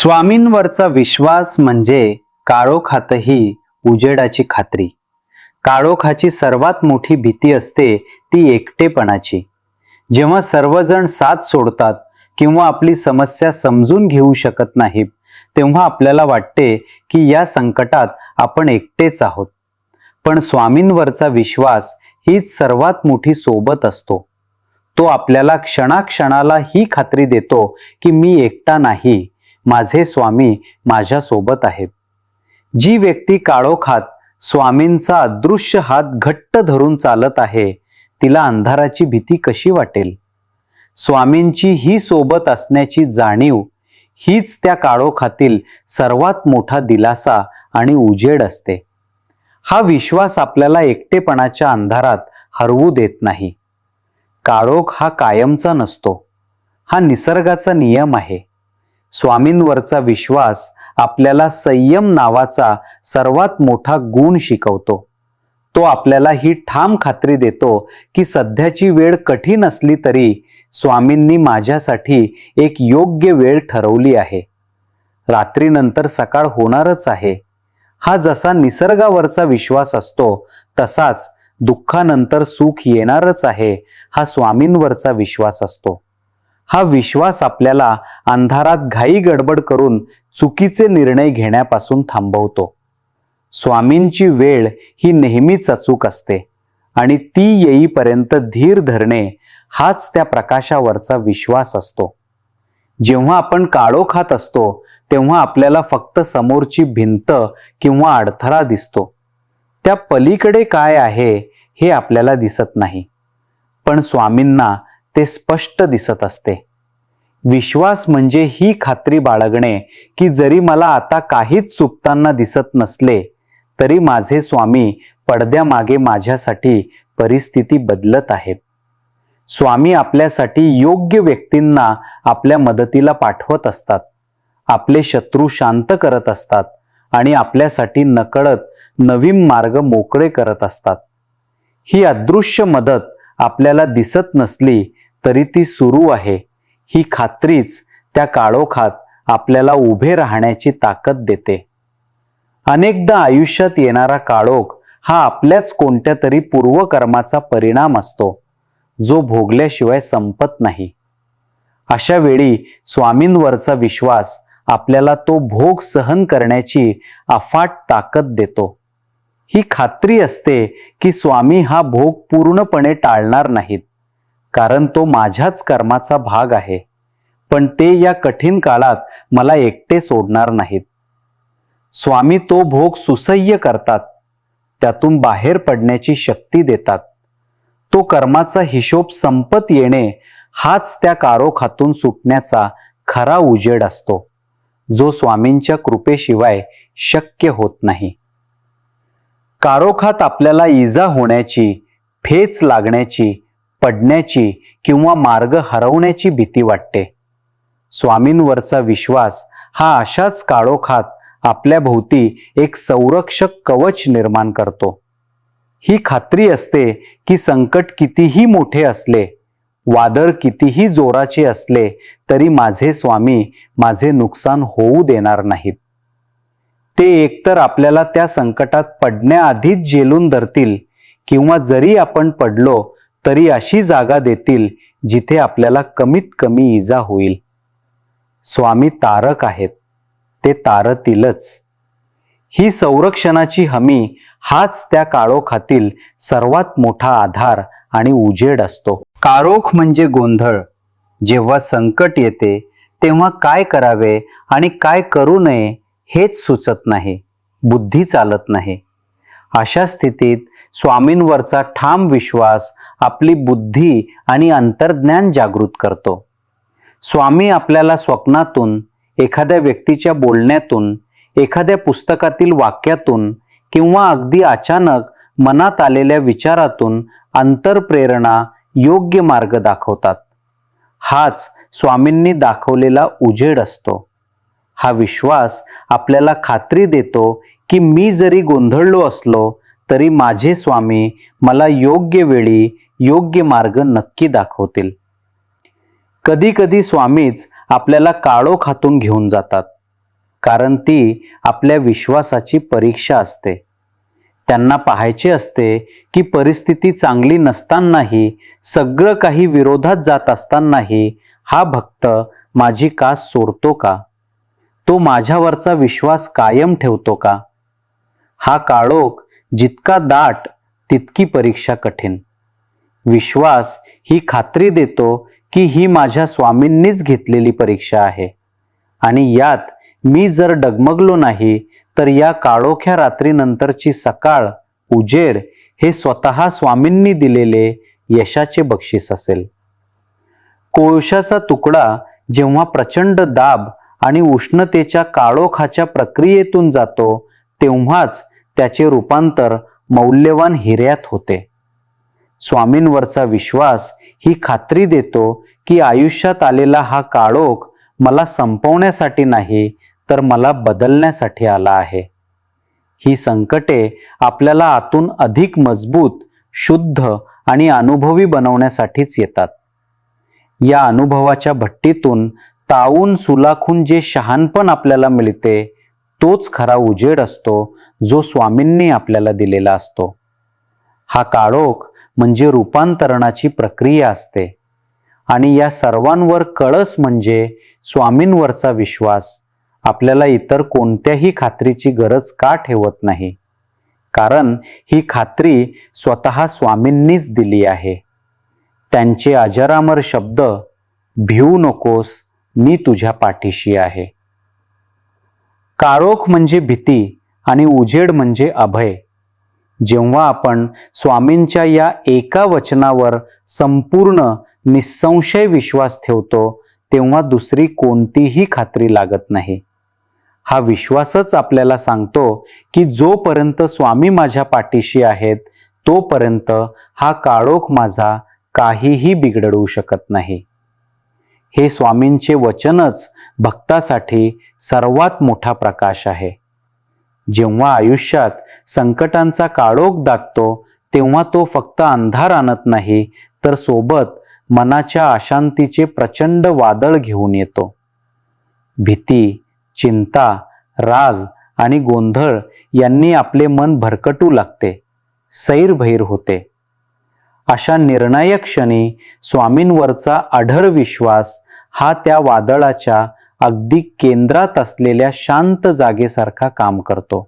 स्वामींवरचा विश्वास म्हणजे काळोखातही उजेडाची खात्री. काळोखाची सर्वात मोठी भीती असते ती एकटेपणाची. जेव्हा सर्वजण साथ सोडतात किंवा आपली समस्या समजून घेऊ शकत नाहीत तेव्हा आपल्याला वाटते की या संकटात आपण एकटेच आहोत. पण स्वामींवरचा विश्वास हीच सर्वात मोठी सोबत असतो. तो आपल्याला क्षणाक्षणाला ही खात्री देतो की मी एकटा नाही. माझे स्वामी माझ्यासोबत आहे आहेत. जी व्यक्ती काळोखात स्वामींचा अदृश्य हात घट्ट धरून चालत आहे तिला अंधाराची भीती कशी वाटेल? स्वामींची ही सोबत असण्याची जाणीव हीच त्या काळोखातील सर्वात मोठा दिलासा आणि उजेड असते. हा विश्वास आपल्याला एकटेपणाच्या अंधारात हरवू देत नाही. काळोख हा कायमचा नसतो. हा निसर्गाचा नियम आहे. स्वामींवरचा विश्वास आपल्याला संयम नावाचा सर्वात मोठा गुण शिकवतो. तो आपल्याला ही ठाम खात्री देतो की सध्याची वेळ कठीण असली तरी स्वामींनी माझ्यासाठी एक योग्य वेळ ठरवली आहे. रात्रीनंतर सकाळ होणारच आहे. हा जसा निसर्गावरचा विश्वास असतो तसाच दुःखानंतर सुख येणारच आहे हा स्वामींवरचा विश्वास असतो. हा विश्वास आपल्याला अंधारात घाई गडबड करून चुकीचे निर्णय घेण्यापासून थांबवतो. स्वामींची वेळ ही नेहमीच अचूक असते आणि ती येईपर्यंत धीर धरणे हाच त्या प्रकाशावरचा विश्वास असतो. जेव्हा आपण काळो खात असतो तेव्हा आपल्याला फक्त समोरची भिंत किंवा अडथळा दिसतो. त्या पलीकडे काय आहे हे आपल्याला दिसत नाही. पण स्वामींना ते स्पष्ट दिसत असते. विश्वास म्हणजे ही खात्री बाळगणे की जरी मला आता काहीच चुकताना दिसत नसले तरी माझे स्वामी पडद्यामागे माझ्यासाठी परिस्थिती बदलत आहेत. स्वामी आपल्यासाठी योग्य व्यक्तींना आपल्या मदतीला पाठवत असतात. आपले शत्रू शांत करत असतात आणि आपल्यासाठी नकळत नवीन मार्ग मोकळे करत असतात. ही अदृश्य मदत आपल्याला दिसत नसली तरी ती सुरू आहे. ही खात्रीच त्या काळोखात आपल्याला उभे राहण्याची ताकद देते. अनेकदा आयुष्यात येणारा काळोख हा आपल्याच कोणत्या तरी पूर्वकर्माचा परिणाम असतो जो भोगल्याशिवाय संपत नाही. अशा वेळी स्वामींवरचा विश्वास आपल्याला तो भोग सहन करण्याची अफाट ताकद देतो. ही खात्री असते की स्वामी हा भोग पूर्णपणे टाळणार नाहीत. कारण तो माझ्याच कर्माचा भाग आहे. पण ते या कठीण काळात मला एकटे सोडणार नाहीत. स्वामी तो भोग सुसह्य करतात. त्यातून बाहेर पडण्याची शक्ती देतात. तो कर्माचा हिशोब संपत येणे हाच त्या कारोखातून सुटण्याचा खरा उजेड असतो. जो स्वामींच्या कृपेशिवाय शक्य होत नाही. कारोखात आपल्याला इजा होण्याची फेच लागण्याची पडण्याची किंवा मार्ग हरवण्याची भीती वाटते. स्वामींवरचा विश्वास हा अशाच काळोखात आपल्या भोवती एक संरक्षक कवच निर्माण करतो. ही खात्री असते की संकट कितीही मोठे असले वादळ कितीही जोराचे असले तरी माझे स्वामी माझे नुकसान होऊ देणार नाहीत. ते एकतर आपल्याला त्या संकटात पडण्याआधीच जेलून धरतील किंवा जरी आपण पडलो तरी अशी जागा देतील जिथे आपल्याला कमीत कमी इजा होईल. स्वामी तारक आहेत. ते तारतीलच. ही संरक्षणाची हमी हाच त्या काळोखातील सर्वात मोठा आधार आणि उजेड असतो. काळोख म्हणजे गोंधळ. जेव्हा संकट येते तेव्हा काय करावे आणि काय करू नये हेच सुचत नाही. बुद्धी चालत नाही. अशा स्थितीत स्वामींवरचा ठाम विश्वास आपली बुद्धी आणि अंतर्ज्ञान जागृत करतो. स्वामी आपल्याला स्वप्नातून एखाद्या व्यक्तीच्या बोलण्यातून एखाद्या पुस्तकातील वाक्यातून किंवा अगदी अचानक मनात आलेल्या विचारातून अंतरप्रेरणा योग्य मार्ग दाखवतात. हाच स्वामींनी दाखवलेला उजेड असतो. हा विश्वास आपल्याला खात्री देतो की मी जरी गोंधळलो असलो तरी माझे स्वामी मला योग्य वेळी योग्य मार्ग नक्की दाखवतील. कधी कधी स्वामीच आपल्याला काळो खातून घेऊन जातात कारण ती आपल्या विश्वासाची परीक्षा असते. त्यांना पाहायचे असते की परिस्थिती चांगली नसतानाही सगळं काही विरोधात जात असतानाही हा भक्त माझी कास सोडतो का? तो माझ्यावरचा विश्वास कायम ठेवतो का? हा काळोख जितका दाट तितकी परीक्षा कठीण. विश्वास ही खात्री देतो की ही माझ्या स्वामींनीच घेतलेली परीक्षा आहे. आणि यात मी जर डगमगलो नाही तर या काळोख्या रात्रीनंतरची सकाळ उजेड हे स्वतः स्वामींनी दिलेले यशाचे बक्षीस असेल. कोळशाचा तुकडा जेव्हा प्रचंड दाब आणि उष्णतेच्या काळोखाच्या प्रक्रियेतून जातो तेव्हाच त्याचे रूपांतर मौल्यवान हिऱ्यात होते. स्वामींवरचा विश्वास ही खात्री देतो की आयुष्यात आलेला हा काळोख मला संपवण्यासाठी नाही तर मला बदलण्यासाठी आला आहे. ही संकटे आपल्याला आतून अधिक मजबूत शुद्ध आणि अनुभवी बनवण्यासाठीच येतात. या अनुभवाच्या भट्टीतून तावून सुलाखून जे शहाणपण आपल्याला मिळते तोच खरा उजेड असतो जो स्वामींनी आपल्याला दिलेला असतो. हा काळोख म्हणजे रूपांतरणाची प्रक्रिया असते. आणि या सर्वांवर कळस म्हणजे स्वामींवरचा विश्वास. आपल्याला इतर कोणत्याही खात्रीची गरज का ठेवत नाही? कारण ही खात्री स्वतः स्वामींनीच दिली आहे. त्यांचे अजरामर शब्द भिवू नकोस मी तुझ्या पाठीशी आहे. काळोख म्हणजे भीती आणि उजेड म्हणजे अभय. जेव्हा आपण स्वामींच्या या एका वचनावर संपूर्ण निसंशय विश्वास ठेवतो तेव्हा दुसरी कोणतीही खात्री लागत नाही. हा विश्वासच आपल्याला सांगतो की जोपर्यंत स्वामी माझ्या पाठीशी आहेत तोपर्यंत हा काळोख माझा काहीही बिघडवू शकत नाही. हे स्वामींचे वचनच भक्तासाठी सर्वात मोठा प्रकाश आहे. जेव्हा आयुष्यात संकटांचा काळोख दाटतो तेव्हा तो फक्त अंधार आणत नाही तर सोबत मनाच्या अशांतीचे प्रचंड वादळ घेऊन येतो. भीती चिंता राग आणि गोंधळ यांनी आपले मन भरकटू लागते सैरभैर होते. अशा निर्णायक क्षणी स्वामींवरचा अढळ विश्वास हा त्या वादळाच्या अगदी केंद्रात असलेल्या शांत जागेसारखा काम करतो.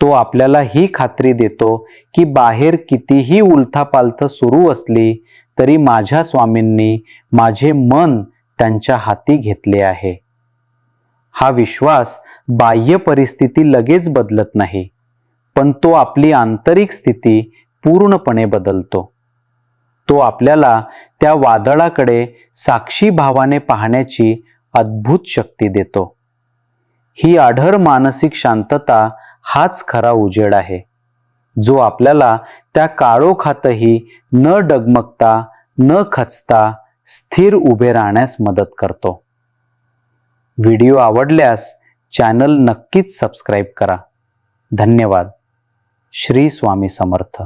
तो आपल्याला ही खात्री देतो की बाहेर कितीही उलथापालथ सुरू असली तरी माझ्या स्वामींनी माझे मन त्यांच्या हाती घेतले आहे. हा विश्वास बाह्य परिस्थिती लगेच बदलत नाही पण तो आपली आंतरिक स्थिती पूर्णपणे बदलतो. तो आपल्याला त्या वादळाकडे साक्षी भावाने पाहण्याची अद्भुत शक्ती देतो. ही आढर मानसिक शांतता हाच खरा उजेड आहे. जो आपल्याला त्या काळोखातही न डगमगता न खचता स्थिर उभे राहण्यास मदत करतो. व्हिडिओ आवडल्यास चॅनल नक्कीच सबस्क्राईब करा. धन्यवाद. श्री स्वामी समर्थ.